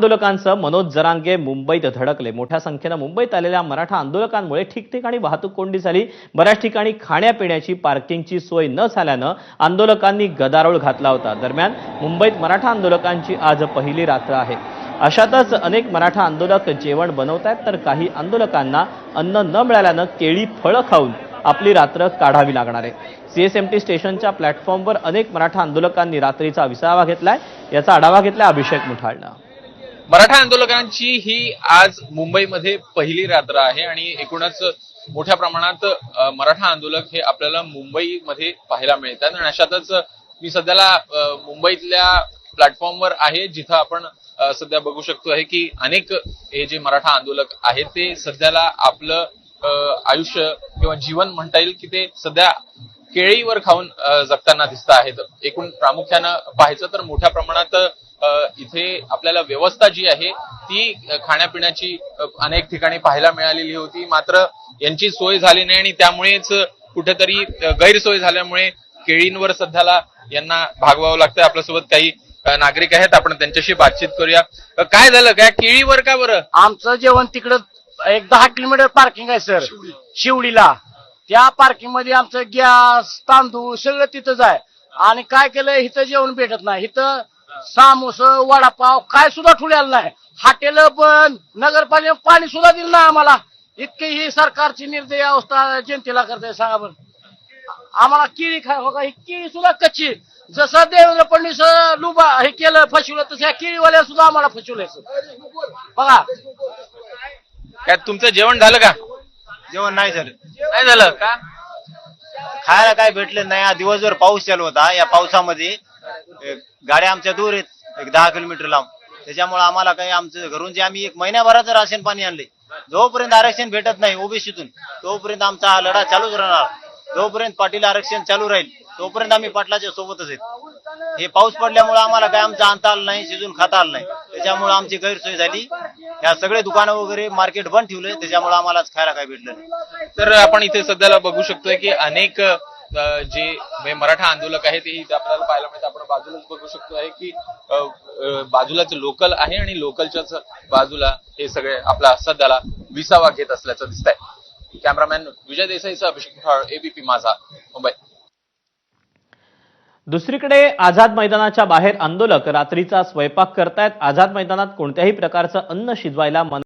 आंदोलकांसह मनोज जरांगे मुंबईत धडकले. मोठ्या संख्येनं मुंबईत आलेल्या मराठा आंदोलकांमुळे ठिकठिकाणी वाहतूक कोंडी झाली. बऱ्याच ठिकाणी खाण्यापिण्याची पार्किंगची सोय न झाल्यानं आंदोलकांनी गदारोळ घातला होता. दरम्यान मुंबईत मराठा आंदोलकांची आज पहिली रात्र आहे. अशातच अनेक मराठा आंदोलक जेवण बनवत आहेत तर काही आंदोलकांना अन्न न मिळाल्यानं केळी फळं खाऊन आपली रात्र काढावी लागणार आहे. सीएसएमटी स्टेशनच्या प्लॅटफॉर्मवर अनेक मराठा आंदोलकांनी रात्रीचा विसावा घेतलाय. याचा आढावा घेतलाय अभिषेक मुठाळनं. मराठा आंदोलकांची ही आज मुंबईमध्ये पहिली रात्र आहे आणि एकूणच मोठ्या प्रमाणात मराठा आंदोलक हे आपल्याला मुंबईमध्ये पाहायला मिळतात आणि अशातच मी सध्याला मुंबईतल्या प्लॅटफॉर्मवर आहे जिथं आपण सध्या बघू शकतो आहे की अनेक हे जे मराठा आंदोलक आहेत ते सध्याला आपलं आयुष्य किंवा जीवन म्हणता येईल की ते सध्या केळीवर खाऊन जगताना दिसत आहेत. एकूण प्रामुख्यानं पाहायचं तर मोठ्या प्रमाणात इथे आपल्याला व्यवस्था जी आहे ती खाण्यापिण्याची अनेक ठिकाणी पाहायला मिळालेली होती. मात्र यांची सोय झाली नाही आणि त्यामुळेच कुठेतरी गैरसोय झाल्यामुळे केळींवर सध्याला यांना भागवावं लागतंय. आपल्यासोबत काही नागरिक आहेत. आपण त्यांच्याशी बातचीत करूया. काय झालं? काय? केळीवर का बरं? आमचं जेवण तिकडं एक दहा किलोमीटर पार्किंग आहे सर शिवडीला. त्या पार्किंगमध्ये आमचं गॅस तांदूळ सगळं तिथंच आहे. आणि काय केलं? इथं जेवण भेटत नाही. इथं सामोस वडापाव काय सुद्धा ठुलेलं नाही. हॉटेल बंद नगरपालिका पाणी सुद्धा दिलं नाही आम्हाला. इतकी ही सरकारची निर्दय अवस्था जनतेला करते सांगा बरं. आम्हाला केळी खाय हो का ही केळी सुद्धा कच्ची. जसं देवेंद्र फडणवीस लुबा हे केलं फसवलं तसं या केळीवाल्या सुद्धा आम्हाला फसवलंय सर. बघा. काय तुमचं जेवण झालं का? जेवण नाही झालं. नाही झालं का? खायला काय भेटलं नाही. हा दिवसभर पाऊस चालू होता. या पावसामध्ये अ, गाड्या आमच्या दूर आहेत. एक दहा किलोमीटर लांब. त्याच्यामुळे आम्हाला काही आमचं घरून जे आम्ही एक महिन्याभराचं राशन पाणी आणले जोपर्यंत आरक्षण भेटत नाही ओबीसीतून तोपर्यंत आमचा हा लढा चालूच राहणार. जोपर्यंत पाटील आरक्षण चालू राहील तोपर्यंत आम्ही पाटलाच्या सोबतच आहेत. हे पाऊस पडल्यामुळे आम्हाला काय आमचं आणता आलं नाही शिजून खाता आलं नाही. त्याच्यामुळे आमची गैरसोय झाली. ह्या सगळे दुकानं वगैरे मार्केट बंद ठेवले त्याच्यामुळे आम्हाला खायला काय भेटलं नाही. तर आपण इथे सध्याला बघू शकतोय की अनेक जे म्हणजे मराठा आंदोलक आहेत ते इथे आपल्याला पाहायला मिळतं आपण बाजूलाच बघू शकतो आहे की बाजूलाच लोकल आहे आणि लोकलच्याच बाजूला हे सगळे आपला सध्याला विसावा घेत असल्याचं दिसत आहे कॅमेरामॅन विजय देसाईचा अभिषेक मुठाळ एबीपी माझा मुंबई. दुसरीकडे आझाद मैदानाच्या बाहेर आंदोलक रात्रीचा स्वयंपाक करतायत. आझाद मैदानात कोणत्याही प्रकारचं अन्न शिजवायला मना